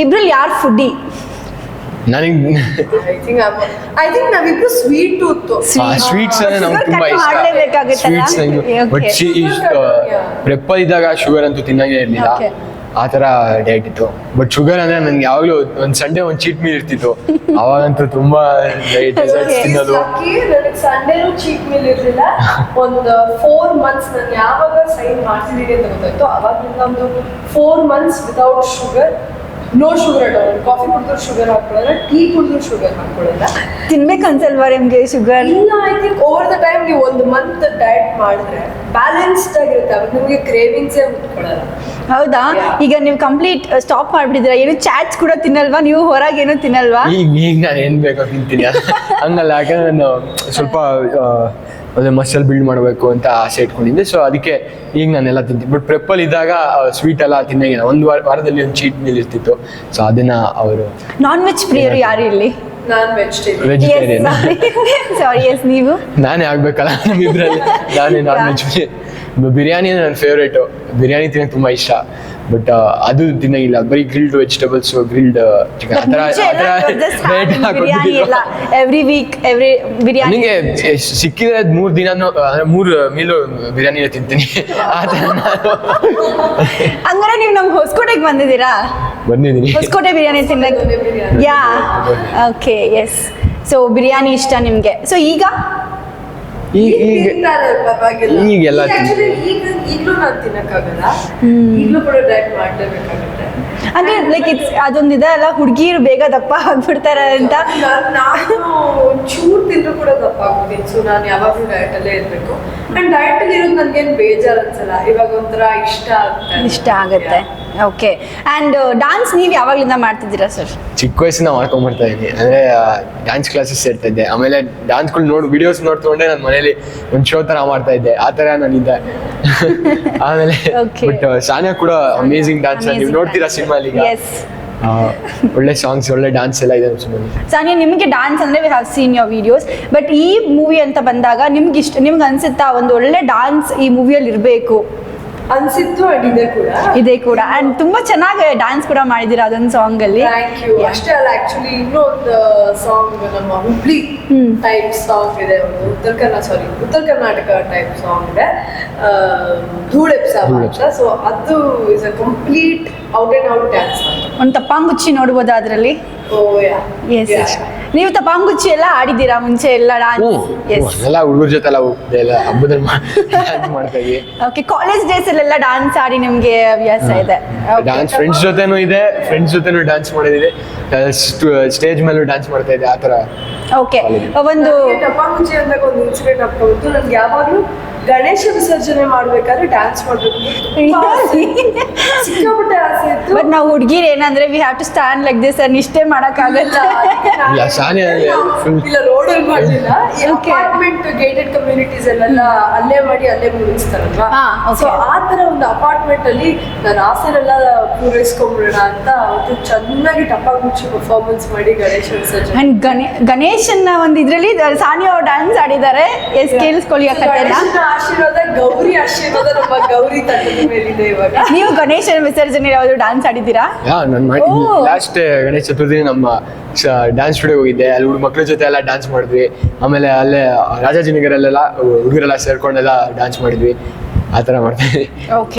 ಇಬ್ರಲ್ಲಿ ಯಾರು ಫುಡ್ಡಿ ನನಗೆ I think I think ನಾವಿಬ್ರು ಸ್ವೀಟ್ ಟೂತ್ ಸ್ವೀಟ್ಸ್ ಅಂದ್ರೆ ತುಂಬಾ ಇಷ್ಟ? ಸ್ವೀಟ್ಸ್. ಬಟ್ ಪ್ರೆಪ್ಪಲ್ ಇದ್ದಾಗ ಶುಗರ್ ಅಂತೂ ತಿನ್ನಂಗೆ ಇರಲಿಲ್ಲ. ಆತರ ಆ ಥರ ಡಯಟ್ ಇತ್ತು. ಬಟ್ ಶುಗರ್ ಅಂದ್ರೆ ನನ್ಗೆ ಯಾವಾಗಲೂ ಒಂದು ಸಂಡೇ ಒಂದು ಚೀಟ್ ಮೀಲ್ ಇರ್ತಿತ್ತು. ಅವಾಗಂತೂ ತುಂಬಾ ಡೆಸರ್ಟ್ಸ್. ತಿನ್ನೋದು. ನನಗೆ ಸಂಡೇನು ಚೀಟ್ ಮೀಲ್ ಇರಲಿಲ್ಲ. ಒಂದು ಫೋರ್ ಮಂತ್ಸ್ ನಾನು ಯಾವಾಗ ಸೈನ್ ಮಾಡ್ತಿದ್ದೀನಿ ಅಂತ ಗೊತ್ತಾಯ್ತು. ಅವಾಗಿಂದ ಒಂದು four months without sugar no sugar at all coffee ಕುಡಿದ್ರು sugar ಹಾಕೊಳ್ಳಲ್ಲ ಟೀ ಕುಡಿದ್ರು ಶುಗರ್ ಹಾಕೊಳ್ಳಲ್ಲ ತಿನ್ಬೇಕು ಅನ್ಸಲ್ವಾ ನಿಮ್ಗೆ ಶುಗರ್ ಇಲ್ಲ I think over the time month diet ಮಾಡಿದ್ರೆ ಬ್ಯಾಲೆನ್ಸ್ಡ್ ಆಗಿರುತ್ತೆ. ಅವಾಗ ನಿಮಗೆ ಕ್ರೇವಿಂಗ್ಸೇ ಹೌದಾ? ಈಗ ನೀವು ಕಂಪ್ಲೀಟ್ ಸ್ಟಾಪ್ ಮಾಡ್ಬಿಟ್ಟಿದ್ದೀರಾ? ಏನು ಚಾಟ್ಸ್ ಕೂಡ ತಿನ್ನಲ್ವಾ? ನೀವು ಹೊರಗೆ ಏನು ತಿನ್ನಲ್ವಾ? ಈಗ ಈಗ ನಾನು ಏನ್ ಬೇಕೋ ತಿಂತೀನಿ ಹಂಗಲ್ಲ ಯಾಕಂದ್ರೆ ನಾನು ಸ್ವಲ್ಪ ಅದೇ ಮಸಲ್ ಬಿಲ್ಡ್ ಮಾಡಬೇಕು ಅಂತ ಆಸೆ ಇಟ್ಕೊಂಡಿದ್ದೆ. ಸೊ ಅದಕ್ಕೆ ಈಗ ನಾನೆಲ್ಲ ತಿಂತೀನಿ. ಬಟ್ ಪ್ರೆಪ್ಪಲ್ ಇದ್ದಾಗ ಸ್ವೀಟ್ ಎಲ್ಲ ತಿನ್ನಂಗಿಲ್ಲ. ಒಂದು ವಾರ ವಾರದಲ್ಲಿ ಒಂದು ಚೀಟ್ ಮೀಲ್ ಇರ್ತಿತ್ತು. ಸೊ ಅದನ್ನ ಅವರು ನಾನ್ ವೆಜ್ ಪ್ರಿಯರು ಯಾರು ಇಲ್ಲಿ? ನಾನು ವೆಜಿಟೇರಿಯನ್ ಸಾರಿ ಎಸ್ ನೀವು? ನಾನೇ ಆಗ್ಬೇಕಲ್ಲ ನಮ್ಮಿಬ್ರಲ್ಲಿ ನಾನೇ ನಾನ್ ವೆಜ್ ಬಿರಿಯಾನಿ ನನ್ನ ಫೇವ್ರೇಟ್ ಬಿರಿಯಾನಿ ತಿನ್ನಕ್ಕೆ ತುಂಬಾ ಇಷ್ಟ. ಬಟ್ ಅದು ತಿನ್ನಂಗಿಲ್ಲ. ಬರೀ ಗ್ರಿಲ್ಡ್ ವೆಜಿಟೇಬಲ್ಸ್ ಗ್ರಿಲ್ಡ್ ಚಿಕನ್ ಆ ಥರ ಎವ್ರಿ ವೀಕ್ ಎವ್ರಿ ಬಿರಿಯಾನಿ ನನಗೆ ಸಿಕ್ಕಿದ್ರೆ ಮೂರು ಅಂದ್ರೆ ಮೂರ್ ಮೀಲು ಬಿರಿಯಾನಿ ತಿಂತೀನಿ. ಆ ಥರ ಹಂಗಾರೆ ನೀವು ನಮ್ಗೆ ಹೊಸಕೋಟೆಗೆ ಬಂದಿದ್ದೀರಾ? ಬಂದಿದ್ದೀನಿ. ಹೊಸಕೋಟೆ ಬಿರಿಯಾನಿ ತಿನ್ನಕ್ಕೆ biryani yeah okay yes so biryani ಇಷ್ಟ ನಿಮಗೆ. ಸೊ ಈಗ? ಈಗ ಈಗೆಲ್ಲ ಈಗಲೂ ನಾನು ತಿನ್ನಕ್ಕಾಗಲ್ಲ. ಈಗಲೂ ಕೂಡ ಡಯಟ್ ಮಾಡಲೇಬೇಕಾಗುತ್ತೆ. ಅಂದ್ರೆ ಲೈಕ್ ಇಟ್ಸ್ ಅದೊಂದಿದೆ ಅಲ್ಲ ಹುಡುಗಿರು ಬೇಗ ದಪ್ಪ ಆಗ್ಬಿಡ್ತಾರೆ ಅಂತ. ನಾನು ನಾನು ಚೂರು ತಿಂದ್ರು ಕೂಡ ದಪ್ಪ ಆಗ್ಬಿಡ್ತೀನಿ. ಸೊ ನಾನು ಯಾವಾಗಲೂ ಡಯಟ್ ಅಲ್ಲೇ ಇರಬೇಕು. ಅಂಡ್ ಡಯಟ್ ಅಲ್ಲಿ ಇರೋದು ನನಗೇನು ಬೇಜಾರು ಅನ್ಸಲ್ಲ. ಇವಾಗ ಒಂಥರ ಇಷ್ಟ ಆಗುತ್ತೆ ಇಷ್ಟ ಆಗುತ್ತೆ. ಓಕೆ ಆ್ಯಂಡ್ ಡಾನ್ಸ್ ನೀವು ಯಾವಾಗಲಿಂದ ಮಾಡ್ತಿದ್ದೀರಾ ಸರ್ ಚಿಕ್ಕ ವಯಸ್ಸಿಂದ ಮಾಡ್ಕೊಂಡ್ಬರ್ತಾ ಇದ್ದೀನಿ ಅಂದ್ರೆ ಡ್ಯಾನ್ಸ್ ಕ್ಲಾಸಸ್ ಸೇರ್ತಾ ಇದ್ದೆ. ಆಮೇಲೆ ಡ್ಯಾನ್ಸ್ಗಳು ನೋಡಿ ವಿಡಿಯೋಸ್ ನೋಡ್ಕೊಂಡೆ ನಾನು ಮನೇಲಿ ಒಂದು ಶೋ ಥರ ಮಾಡ್ತಾ ಇದ್ದೆ. ಆ ಥರ ನಾನಿದ್ದೆ ಆಮೇಲೆ. ಬಟ್ ಸಾನಿಯಾ ಕೂಡ ಅಮೇಝಿಂಗ್ ಡ್ಯಾನ್ಸ್ ನೀವು ನೋಡ್ತೀರಾ ಸಿನಿಮಾಲಿ ಒಳ್ಳೆ ಸಾಂಗ್ಸ್ ಒಳ್ಳೆ ಡ್ಯಾನ್ಸ್ ಎಲ್ಲ ಇದೆ ಸಾನಿಯಾ ನಿಮಗೆ ಡ್ಯಾನ್ಸ್ ಅಂದ್ರೆ we have seen your videos but ಈ ಮೂವಿ ಅಂತ ಬಂದಾಗ ನಿಮ್ಗೆ ಇಷ್ಟ ನಿಮ್ಗೆ ಅನ್ಸುತ್ತಾ ಒಂದು ಒಳ್ಳೆ ಡಾನ್ಸ್ ಈ ಮೂವಿಯಲ್ಲಿ ಇರಬೇಕು? ಅನ್ಸಿತ್ತು ಅಂಡ್ ಇದೆ ಕೂಡ. ಇದೆ ಕೂಡ. ಅಂಡ್ ತುಂಬಾ ಚೆನ್ನಾಗಿ ಡ್ಯಾನ್ಸ್ ಕೂಡ ಮಾಡಿದೀರಾ ಅದೊಂದು ಸಾಂಗ್ ಅಲ್ಲಿ? Thank you. ಅಷ್ಟೇ ಅಲ್ಲ ಆಕ್ಚುಲಿ ಇನ್ನೊಂದು ಸಾಂಗ್ ನಮ್ಮ ಹುಬ್ಳಿ. ಟೈಪ್ ಸಾಂಗ್ ಇದೆ. ಒಂದು ಉತ್ತರ ಕನ್ನಡ ಸಾರಿ ಉತ್ತರ ಕರ್ನಾಟಕ ಟೈಪ್ ಸಾಂಗ್ ಇದೆ. ಧೂಳೆಪ್ಸ ಅಂತ. ಸೊ ಅದು is a complete out and out dance ಒಂದು ತಪ್ಪಾಂಗುಚ್ಚಿ ನೋಡ್ಬೋದಾ ಅದರಲ್ಲಿ? ಓ ಯಾ ಎಸ್ ನೀವು ತಪ್ಪಾಂಗುಚ್ಚಿ ಎಲ್ಲ ಆಡಿದ್ದೀರಾ ಮುಂಚೆ ಎಲ್ಲ ಡಾನ್ಸ್ ಎಸ್ ಎಲ್ಲ ಹುಡುಗರ ಜೊತೆ ಎಲ್ಲ ಹೋಗ್ತಿದ್ದೆ ಎಲ್ಲ ಹಬ್ಬದಲ್ಲಿ ಮಾಡ್ತಾ ಇದ್ವಿ. ಓಕೆ ಕಾಲೇಜ್ ಡೇಸ್ ಅಲ್ಲೆಲ್ಲ ಡಾನ್ಸ್ ಆಡಿ ನಿಮ್ಗೆ ಹವ್ಯಾಸ ಇದೆ. ಡಾನ್ಸ್ ಫ್ರೆಂಡ್ಸ್ ಜೊತೆನೂ ಇದೆ ಫ್ರೆಂಡ್ಸ್ ಜೊತೆನೂ ಡಾನ್ಸ್ ಮಾಡಿದೀವಿ ಸ್ಟೇಜ್ ಮೇಲೂ ಡಾನ್ಸ್ ಮಾಡ್ತಾ ಇದ್ದೆ ಆ ಥರ ಓಕೆ ಒಂದು ಟಪಾಂಗುಚ್ಚಿ ಅಂತ ಒಂದು ಇನ್ಸಿಡೆಂಟ್ ಆಗ್ಬೋದು ನನ್ಗೆ ಯಾವಾಗಲೂ ಗಣೇಶ ವಿಸರ್ಜನೆ ಮಾಡ್ಬೇಕಾದ್ರೆ ಡ್ಯಾನ್ಸ್ ಮಾಡ್ಬೇಕು. ಸಿಕ್ಕಾಪಟ್ಟೆ ಬಟ್ ನಾವು ಹುಡುಗಿರ್ ಏನಂದ್ರೆ we have to stand like this ಅನ್ ಇಷ್ಟೇ ಮಾಡಕ್ಕಾಗಲ್ಲ ಇಲ್ಲ ಸಾನಿಯಾ ಫುಲ್ ಇಲ್ಲ ರೋಡಲ್ಲಿ ಮಾಡಲಿಲ್ಲ. ಅಪಾರ್ಟ್ಮೆಂಟ್ ಗೇಟೆಡ್ ಕಮ್ಯುನಿಟೀಸ್ ಅಲ್ಲೆಲ್ಲ ಅಲ್ಲೇ ಮಾಡಿ ಅಲ್ಲೇ ಮುಗಿಸ್ತಾರಲ್ವಾ ಸೊ ಆ ತರ ಒಂದು ಅಪಾರ್ಟ್ಮೆಂಟ್ ಅಲ್ಲಿ ನನ್ನ ಆಸೆನೆಲ್ಲ ಪೂರೈಸ್ಕೊಂಡ್ಬಿಡೋಣ ಅಂತ ಅವತ್ತು ಚೆನ್ನಾಗಿ ಟಪಾಗುಚ್ಚಿ ಪರ್ಫಾರ್ಮೆನ್ಸ್ ಮಾಡಿ ಗಣೇಶ್ ವಿಸರ್ಜನೆ ಅಂಡ್ ಗಣೇ ಗಣೇಶನ್ನ ಒಂದು ಇದ್ರಲ್ಲಿ ಸಾನಿಯಾ ಅವ್ರು ಡ್ಯಾನ್ಸ್ ಆಡಿದ್ದಾರೆ. ಎಸ್ ಕೇಳಿಸ್ಕೊಳ್ಳಿ ಆಶೀರ್ವಾದ ಗೌರಿ ಆಶೀರ್ವಾದ ನಮ್ಮ ಗೌರಿ ತಂಡದ ಮೇಲಿದೆ ಇವಾಗ. ನೀವು ಗಣೇಶನ ವಿಸರ್ಜನೆ ಯಾವ್ದು ಡ್ಯಾನ್ಸ್ ಆಡಿದ್ದೀರಾ? ಯಾ ನಾನು ಮಾಡಿ ಓ. ಲಾಸ್ಟ್ ಗಣೇಶ ಚತುರ್ಥಿ ನಮ್ಮ ಡ್ಯಾನ್ಸ್ ಸ್ಟುಡಿಯೋ ಹೋಗಿದ್ದೆ. ಅಲ್ಲಿ ಹುಡುಗ ಮಕ್ಳ ಜೊತೆ ಎಲ್ಲ ಡ್ಯಾನ್ಸ್ ಮಾಡಿದ್ವಿ. ಆಮೇಲೆ ಅಲ್ಲೇ ರಾಜಾಜಿನಗರಲ್ಲೆಲ್ಲ ಹುಡುಗರೆಲ್ಲ ಸೇರ್ಕೊಂಡೆಲ್ಲ ಡ್ಯಾನ್ಸ್ ಮಾಡಿದ್ವಿ. ಆ ಥರ ಮಾಡ್ತಾ ಇದ್ವಿ ಓಕೆ